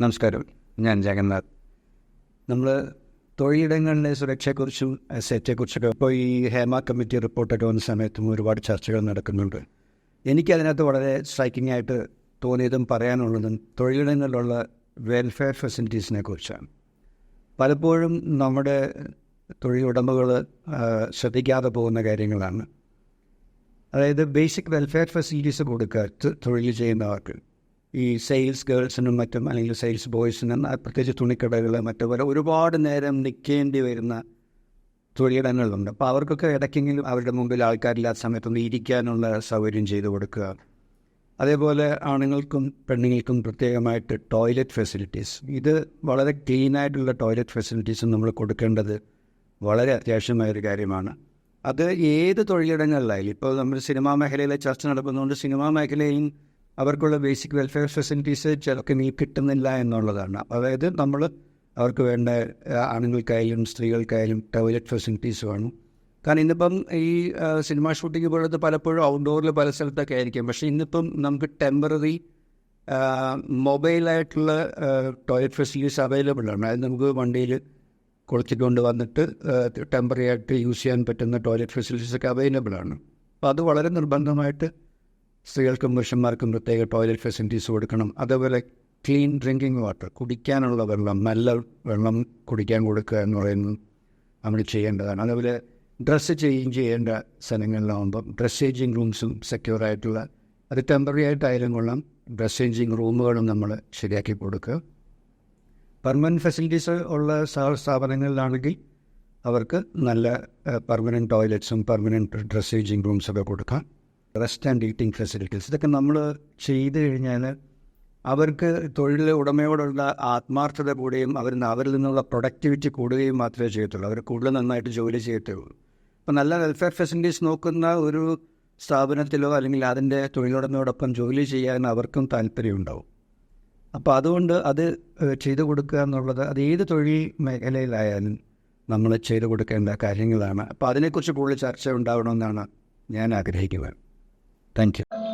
നമസ്കാരം. ഞാൻ ജഗന്നാഥ്. നമ്മൾ തൊഴിലിടങ്ങളിലെ സുരക്ഷയെക്കുറിച്ചും സേഫ്റ്റിയെക്കുറിച്ചൊക്കെ ഇപ്പോൾ ഈ ഹേമ കമ്മിറ്റി റിപ്പോർട്ടൊക്കെ വന്ന സമയത്തും ഒരുപാട് ചർച്ചകൾ നടക്കുന്നുണ്ട്. എനിക്കതിനകത്ത് വളരെ സ്ട്രൈക്കിംഗ് ആയിട്ട് തോന്നിയതും പറയാനുള്ളതും തൊഴിലിടങ്ങളിലുള്ള വെൽഫെയർ ഫെസിലിറ്റീസിനെ കുറിച്ചാണ് പലപ്പോഴും നമ്മുടെ തൊഴിലുടമകൾ ശ്രദ്ധിക്കാതെ പോകുന്ന കാര്യങ്ങളാണ്. അതായത് ബേസിക് വെൽഫെയർ ഫെസിലിറ്റീസ് കൊടുക്കുക തൊഴിൽ ചെയ്യുന്നവർക്ക്. ഈ സെയിൽസ് ഗേൾസിനും മറ്റും അല്ലെങ്കിൽ സെയിൽസ് ബോയ്സിനും പ്രത്യേകിച്ച് തുണിക്കടകൾ മറ്റു പോലെ ഒരുപാട് നേരം നിൽക്കേണ്ടി വരുന്ന തൊഴിലിടങ്ങളുണ്ട് അപ്പോൾ അവർക്കൊക്കെ ഇടയ്ക്കെങ്കിലും അവരുടെ മുമ്പിൽ ആൾക്കാരില്ലാത്ത സമയത്തൊന്ന് ഇരിക്കാനുള്ള സൗകര്യം ചെയ്തു കൊടുക്കുക. അതേപോലെ ആണുങ്ങൾക്കും പെണ്ണുങ്ങൾക്കും പ്രത്യേകമായിട്ട് ടോയ്ലറ്റ് ഫെസിലിറ്റീസ് ഇത് വളരെ ക്ലീൻ ആയിട്ടുള്ള ടോയ്ലറ്റ് ഫെസിലിറ്റീസ് നമ്മൾ കൊടുക്കേണ്ടത് വളരെ അത്യാവശ്യമായൊരു കാര്യമാണ്. അത് ഏത് തൊഴിലിടങ്ങളിലായാലും ഇപ്പോൾ നമ്മൾ സിനിമാ മേഖലയിലെ ചർച്ച നടക്കുന്നതുകൊണ്ട് സിനിമാ മേഖലയിൽ അവർക്കുള്ള ബേസിക് വെൽഫെയർ ഫെസിലിറ്റീസ് ചിലർക്ക് നീ കിട്ടുന്നില്ല എന്നുള്ളതാണ്. അതായത് നമ്മൾ അവർക്ക് വേണ്ട ആണുങ്ങൾക്കായാലും സ്ത്രീകൾക്കായാലും ടോയ്ലറ്റ് ഫെസിലിറ്റീസ് വേണം. കാരണം ഇന്നിപ്പം ഈ സിനിമ ഷൂട്ടിംഗ് പോലത്തെ പലപ്പോഴും ഔട്ട്ഡോറിൽ പല സ്ഥലത്തൊക്കെ ആയിരിക്കും. പക്ഷേ ഇന്നിപ്പം നമുക്ക് ടെമ്പററി മൊബൈലായിട്ടുള്ള ടോയ്ലറ്റ് ഫെസിലിറ്റീസ് അവൈലബിൾ ആണ്. അതായത് നമുക്ക് വണ്ടിയിൽ കൊടുത്തിക്കൊണ്ട് വന്നിട്ട് ടെമ്പററി ആയിട്ട് യൂസ് ചെയ്യാൻ പറ്റുന്ന ടോയ്ലറ്റ് ഫെസിലിറ്റീസ് ഒക്കെ അവൈലബിൾ ആണ്. അപ്പോൾ അത് വളരെ നിർബന്ധമായിട്ട് സ്ത്രീകൾക്കും പുരുഷന്മാർക്കും പ്രത്യേക ടോയ്ലറ്റ് ഫെസിലിറ്റീസ് കൊടുക്കണം. അതേപോലെ ക്ലീൻ ഡ്രിങ്കിങ് വാട്ടർ കുടിക്കാനുള്ള വെള്ളം നല്ല വെള്ളം കുടിക്കാൻ കൊടുക്കുക എന്ന് പറയുന്നത് നമ്മൾ ചെയ്യേണ്ടതാണ്. അതേപോലെ ഡ്രസ്സ് ചേഞ്ച് ചെയ്യേണ്ട സ്ഥലങ്ങളിലാവുമ്പം ഡ്രസ് ചേഞ്ചിങ് റൂംസും സെക്യൂർ ആയിട്ടുള്ള അത് ടെമ്പററി ആയിട്ടായാലും കൊള്ളാം. ഡ്രസ് ചേഞ്ചിങ് റൂമുകളും നമ്മൾ ശരിയാക്കി കൊടുക്കുക. പെർമനന്റ് ഫെസിലിറ്റീസ് ഉള്ള സ്ഥാപനങ്ങളിലാണെങ്കിൽ അവർക്ക് നല്ല പെർമനന്റ് ടോയ്ലറ്റ്സും പെർമനന്റ് ഡ്രസ് ചേഞ്ചിങ് റൂംസൊക്കെ കൊടുക്കാം. റെസ്റ്റ് ആൻഡ് ഈറ്റിംഗ് ഫെസിലിറ്റീസ് ഇതൊക്കെ നമ്മൾ ചെയ്തു കഴിഞ്ഞാൽ അവർക്ക് തൊഴിൽ ഉടമയോടുള്ള ആത്മാർത്ഥത കൂടുകയും അവർ അവരിൽ നിന്നുള്ള പ്രൊഡക്ടിവിറ്റി കൂടുകയും മാത്രമേ ചെയ്യത്തുള്ളൂ. അവർ കൂടുതൽ നന്നായിട്ട് ജോലി ചെയ്യത്തുള്ളൂ. അപ്പോൾ നല്ല വെൽഫെയർ ഫെസിലിറ്റീസ് നോക്കുന്ന ഒരു സ്ഥാപനത്തിലോ അല്ലെങ്കിൽ അതിന്റെ തൊഴിലുടമയോടൊപ്പം ജോലി ചെയ്യാൻ അവർക്കും താല്പര്യമുണ്ടാവും അപ്പോൾ അതുകൊണ്ട് അത് ചെയ്ത് കൊടുക്കുക എന്നുള്ളത് അത് ഏത് തൊഴിൽ മേഖലയിലായാലും നമ്മൾ ചെയ്തു കൊടുക്കേണ്ട കാര്യങ്ങളാണ്. അപ്പോൾ അതിനെക്കുറിച്ച് കൂടുതൽ ചർച്ച ഉണ്ടാവണമെന്നാണ് ഞാൻ ആഗ്രഹിക്കുന്നത്. Thank you.